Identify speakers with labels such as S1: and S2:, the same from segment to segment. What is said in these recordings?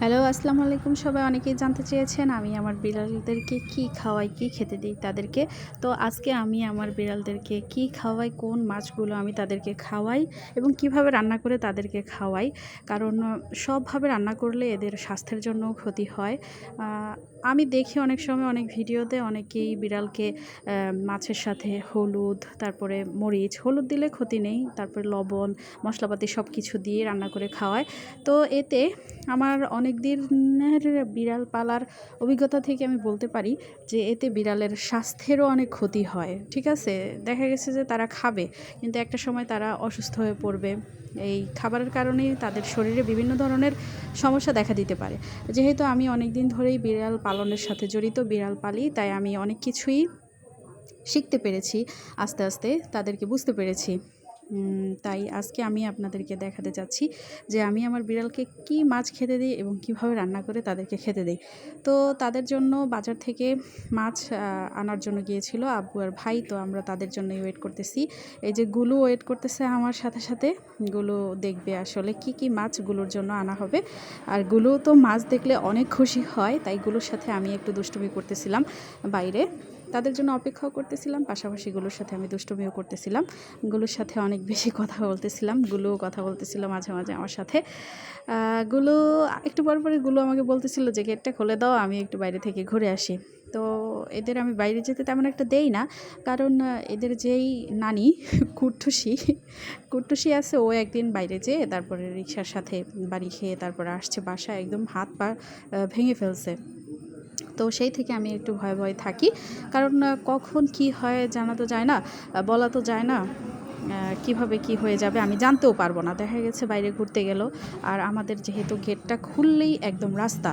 S1: Hello, আসসালামু আলাইকুম। সবাই অনেকেই জানতে চেয়েছেন আমি আমার বিড়ালদেরকে কি খাওয়াই, কি খেতে দিই তাদেরকে। তো আজকে আমি আমার বিড়ালদেরকে কি খাওয়াই, কোন মাছগুলো আমি তাদেরকে খাওয়াই এবং কীভাবে রান্না করে তাদেরকে খাওয়াই, কারণ সবভাবে রান্না করলে এদের স্বাস্থ্যের জন্য ক্ষতি হয়। আমি দেখি অনেক সময় অনেক ভিডিওতে অনেকেই বিড়ালকে মাছের সাথে হলুদ, তারপরে মরিচ, হলুদ দিলে ক্ষতি নেই, তারপরে লবণ, মশলাপাতি সব কিছু দিয়ে রান্না করে খাওয়ায়। তো এতে আমার অনেক দিনের বিড়াল পালার অভিজ্ঞতা থেকে আমি বলতে পারি যে এতে বিড়ালের স্বাস্থ্যেরও অনেক ক্ষতি হয়, ঠিক আছে? দেখা গেছে যে তারা খাবে, কিন্তু একটা সময় তারা অসুস্থ হয়ে পড়বে। এই খাবারের কারণে তাদের শরীরে বিভিন্ন ধরনের সমস্যা দেখা দিতে পারে। যেহেতু আমি অনেক দিন ধরেই বিড়াল পালনের সাথে জড়িত বিড়াল পালি, তাই আমি অনেক কিছুই শিখতে পেরেছি, আস্তে আস্তে তাদেরকে বুঝতে পেরেছি। তাই আজকে আমি আপনাদেরকে দেখাতে চাচ্ছি যে আমি আমার বিড়ালকে কি মাছ খেতে দিই এবং কীভাবে রান্না করে তাদেরকে খেতে দিই। তো তাদের জন্য বাজার থেকে মাছ আনার জন্য গিয়েছিল আব্বু আর ভাই। তো আমরা তাদের জন্যই ওয়েট করতেছি। এই যে গুলো ওয়েট করতেছে আমার সাথে সাথে। গুলো দেখবে আসলে কি কি মাছগুলোর জন্য আনা হবে। আরগুলো তো মাছ দেখলে অনেক খুশি হয়, তাই গুলোর সাথে আমি একটু দুষ্টুমি করতেছিলাম বাইরে। তাদের জন্য অপেক্ষাও করতেছিলাম, পাশাপাশি গুলোর সাথে আমি দুষ্টুমিও করতেছিলাম। গুলোর সাথে অনেক বেশি কথা বলতেছিলাম, গুলোও কথা বলতেছিল মাঝে মাঝে আমার সাথে। গুলো, একটু পর পরে গুলো আমাকে বলতেছিল যে, গেটটা খুলে দাও, আমি একটু বাইরে থেকে ঘুরে আসি। তো এদের আমি বাইরে যেতে তেমন একটা দেই না, কারণ এদের যেই নানি, কুট্টুসি কুট্টুসি আছে, ও একদিন বাইরে যেয়ে তারপরে রিক্সার সাথে বাড়ি খেয়ে তারপরে আসছে বাসায়, একদম হাত পা ভেঙে ফেলছে। তো সেই থেকে আমি একটু ভয়ে ভয়ে থাকি। কারণ কখন কি হয় জানা তো যায় না। বলা তো যায় না কীভাবে কি হয়ে যাবে আমি জানতেও পারব না। দেখা গেছে বাইরে ঘুরতে গেল, আর আমাদের যেহেতু গেটটা খুললেই একদম রাস্তা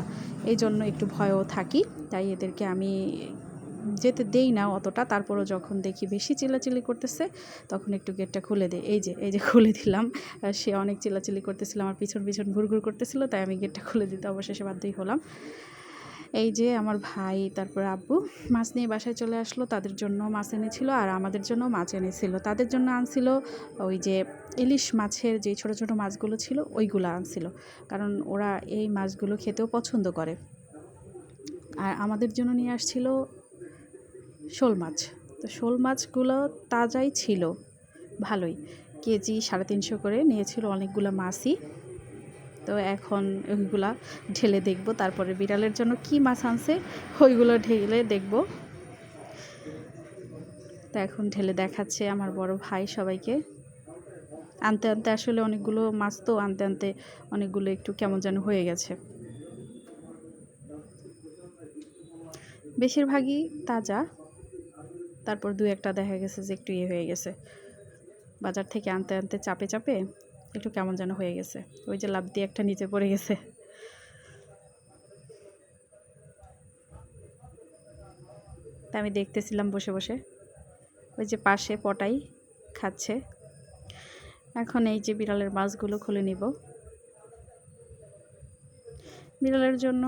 S1: এই জন্য একটু ভয়ও থাকি। তাই এদেরকে আমি যেতে দেই না অতটা। তারপরও যখন দেখি বেশি চিল্লাচিল্লি করতেছে, তখন একটু গেটটা খুলে দিই। এই যে এই যে খুলে দিলাম সে অনেক চিল্লাচিল্লি করতেছিল, আমার পিছন পিছন ঘুরঘুর করতেছিল, তাই আমি গেটটা খুলে দিতে অবশেষে বাধ্যই হলাম। এই যে আমার ভাই, তারপর আব্বু, মাছ নিয়ে বাসায় চলে আসলো। তাদের জন্য মাছ এনেছিল আর আমাদের জন্য মাছ এনেছিল। তাদের জন্য আনছিল ওই যে ইলিশ মাছের যে ছোট ছোট মাছগুলো ছিল, ওইগুলো আনছিল। কারণ ওরা এই মাছগুলো খেতেও পছন্দ করে। আর আমাদের জন্য নিয়ে আসছিল শোল মাছ। তো শোল মাছগুলো তাজাই ছিল, ভালোই। কেজি সাড়ে তিনশো করে নিয়েছিল অনেকগুলো মাছই। তো এখন ওইগুলা ঢেলে দেখব। তারপরে বিড়ালের জন্য কি মাছ আনছে, ওইগুলো ঢেলে দেখব। তো এখন ঢেলে দেখাচ্ছে আমার বড় ভাই সবাইকে। আনতে আনতে আসলে অনেকগুলো মাছ তো আনতে আনতে অনেকগুলো একটু কেমন যেন হয়ে গেছে। বেশিরভাগই তাজা। তারপর দু একটা দেখা গেছে যে একটু ইয়ে হয়ে গেছে। বাজার থেকে আনতে আনতে চাপে চাপে একটু কেমন যেন হয়ে গেছে। ওই যে লাভ দিয়ে একটা নিচে পড়ে গেছে। তা আমি দেখতেছিলাম বসে বসে। ওই যে পাশে পটাই খাচ্ছে। এখন এই যে বিড়ালের মাছগুলো খুলে নিব। বিড়ালের জন্য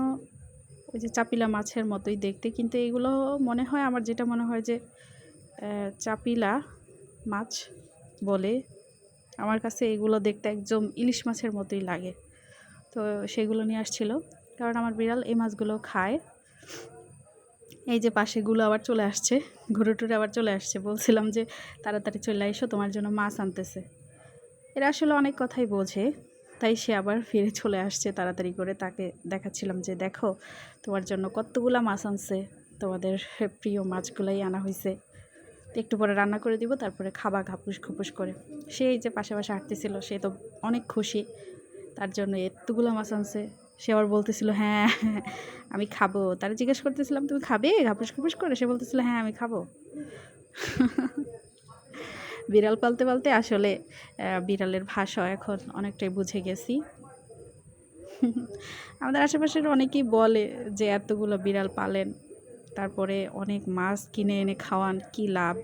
S1: ওই যে চাপিলা মাছের মতোই দেখতে। কিন্তু এগুলো মনে হয়, আমার যেটা মনে হয় যে চাপিলা মাছ বলে। আমার কাছে এগুলো দেখতে একদম ইলিশ মাছের মতোই লাগে। তো সেগুলো নিয়ে আসছিল। কারণ আমার বিড়াল এই মাছগুলো খায়। এই যে পাশেগুলো আবার চলে আসছে। ঘুরে টুরে আবার চলে আসছে। বলছিলাম যে, তাড়াতাড়ি চলে এসো, তোমার জন্য মাছ আনতেছে। এরা আসলে অনেক কথাই বোঝে। তাই সে আবার ফিরে চলে আসছে তাড়াতাড়ি করে। তাকে দেখাচ্ছিলাম যে, দেখো, তোমার জন্য কতগুলা মাছ আনছে। তোমাদের প্রিয় মাছগুলাই আনা হয়েছে একটু পরে রান্না করে দিব, তারপরে খাবা ঘাপুস খুপুস করে। সে এই যে পাশে পাশে হাঁটতেছিল, সে তো অনেক খুশি। তার জন্য এতগুলো মাছ আনছে। সে আবার বলতেছিল হ্যাঁ আমি খাব। তারা জিজ্ঞেস করতেছিলাম, তুমি খাবে? ঘাপুস খুপুস করে সে বলতেছিল হ্যাঁ আমি খাব। বিড়াল পালতে পালতে আসলে বিড়ালের ভাষা এখন অনেকটাই বুঝে গেছি। আমাদের আশেপাশের অনেকেই বলে যে, এতগুলো বিড়াল পালেন। তারপরে অনেক মাছ কিনে এনে খাওয়ান, কি লাভ?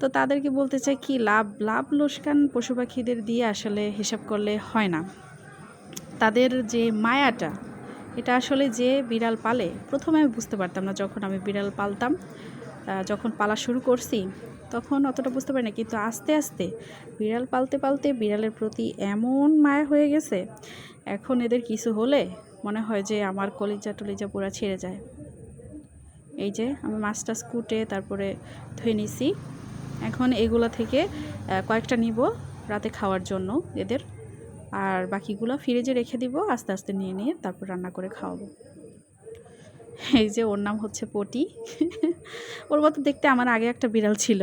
S1: তো তাদেরকে বলতে চাই, কি লাভ? লাভ লোসকান পশু পাখিদের দিয়ে আসলে হিসাব করলে হয় না। তাদের যে মায়াটা, এটা আসলে যে বিড়াল পালে, প্রথমে আমি বুঝতে পারতাম না যখন আমি বিড়াল পালতাম যখন পালা শুরু করছি, তখন অতটা বুঝতে পারি না। কিন্তু আস্তে আস্তে বিড়াল পালতে পালতে বিড়ালের প্রতি এমন মায়া হয়ে গেছে, এখন এদের কিছু হলে মনে হয় যে আমার কলিজা টলিজা পুরা ছেড়ে যায়। এই যে আমি মাছটা কুটে তারপরে ধুয়ে নিছি। এখন এগুলো থেকে কয়েকটা নিব রাতে খাওয়ার জন্য এদের। আর বাকিগুলো ফ্রিজে রেখে দিব, আস্তে আস্তে নিয়ে নিয়ে তারপর রান্না করে খাওয়াবো। এই যে ওর নাম হচ্ছে পটি। ওর মতো দেখতে আমার আগে একটা বিড়াল ছিল।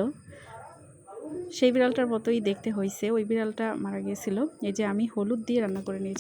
S1: সেই বিড়ালটার মতোই দেখতে হয়েছে ওই বিড়ালটা মারা গিয়েছিল। এই যে আমি হলুদ দিয়ে রান্না করে নিয়েছি।